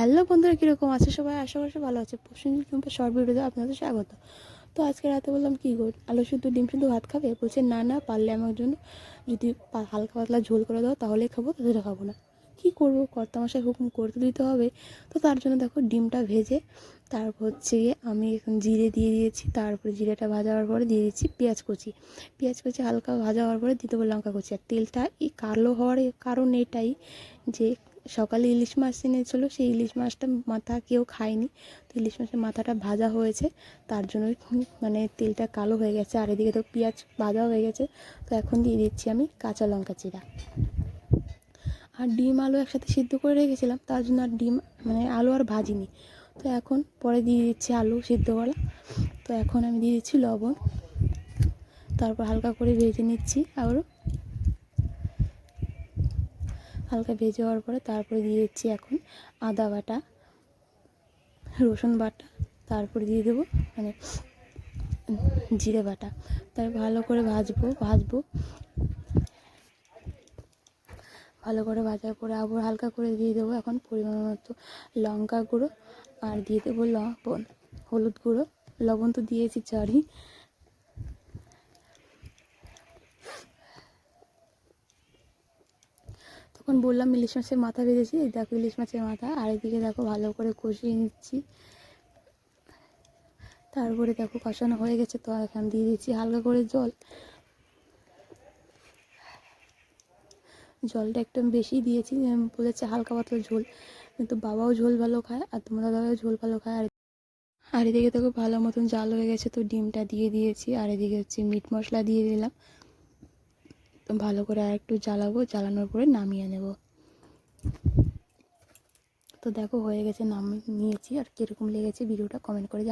Hello বন্ধুরা, কীরকম আছে সবাই? আশা করছি ভালো আছে। প্রসেনজিৎ টুম্পা শর্ট ভিডিওতে আপনাদের স্বাগত। তো আজকে রাতে বললাম কী গো, আলু শুদ্ধ ডিম শুদ্ধ ভাত খাবে? বলছে, না না, পারলে আমার জন্য যদি হালকা পাতলা ঝোল করে দাও তাহলেই খাব তাছাড়া খাব না। কী করব? কর্তামশাই হুকুম করতে দিতে হবে। তো তার জন্য দেখো, ডিমটা ভেজে, তারপর হচ্ছে গিয়ে আমি জিরে দিয়ে দিয়েছি, তারপরে জিরেটা ভাজা হওয়ার পরে দিয়ে দিচ্ছি পেঁয়াজ কুচি। পেঁয়াজ কুচি হালকা ভাজা হওয়ার পরে দিতে হবে লঙ্কা কুচি। আর তেলটা এই কালো হওয়ার কারণ এটাই যে সকালে ইলিশ মাছ এনেছিলো, সেই ইলিশ মাছটা মাথা কেউ খায়নি। তো ইলিশ মাছের মাথাটা ভাজা হয়েছে, তার জন্য মানে তেলটা কালো হয়ে গেছে, আর এদিকে তো পেঁয়াজ ভাজা হয়ে গেছে। তো এখন দিয়ে দিচ্ছি আমি কাঁচা লঙ্কা চিরা। আর ডিম আলু একসাথে সিদ্ধ করে রেখেছিলাম, তার জন্য আর ডিম মানে আলু আর ভাজিনি। তো এখন পরে দিয়ে দিচ্ছি আলু সিদ্ধ করা। তো এখন আমি দিয়ে দিচ্ছি লবণ। তারপর হালকা করে ভেজে নিচ্ছি আবারও। হালকা ভেজে হওয়ার পরে তারপরে দিয়ে দিচ্ছি এখন আদা বাটা, রসুন বাটা, তারপরে দিয়ে দেবো মানে জিরে বাটা। তারপর ভালো করে ভাজবো ভাজবো। ভালো করে ভাজার পরে আবার হালকা করে দিয়ে দেবো এখন পরিমাণ মতো লঙ্কা গুঁড়ো আর দিয়ে দেবো লবণ, হলুদ গুঁড়ো। লবণ তো দিয়েছি চারি তখন বললাম ইলিশ মাছের মাথা ভেজেছি এই দেখো ইলিশ মাছের মাথা, আর এদিকে দেখো ভালো করে কষিয়ে নিচ্ছি। তারপরে দেখো কষানো হয়ে গেছে, তো এখন দিয়ে দিচ্ছি হালকা করে জল। জলটা একটু বেশি দিয়েছি বলেছে হালকা পাতলা ঝোল, কিন্তু বাবাও ঝোল ভালো খায় আর তোমার দাদাও ঝোল ভালো খায়। আর আর এদিকে দেখো ভালো মতন জাল হয়ে গেছে, তো ডিমটা দিয়ে দিয়েছি, আর এদিকে হচ্ছে মিট মশলা দিয়ে দিলাম। ভালো করে আর একটু জ্বালাবো, জ্বালানোর পরে নামিয়ে নেব তো দেখো হয়ে গেছে, নাম, নিয়েছি আর কীরকম লেগেছে, ভিডিওটা কমেন্ট করে।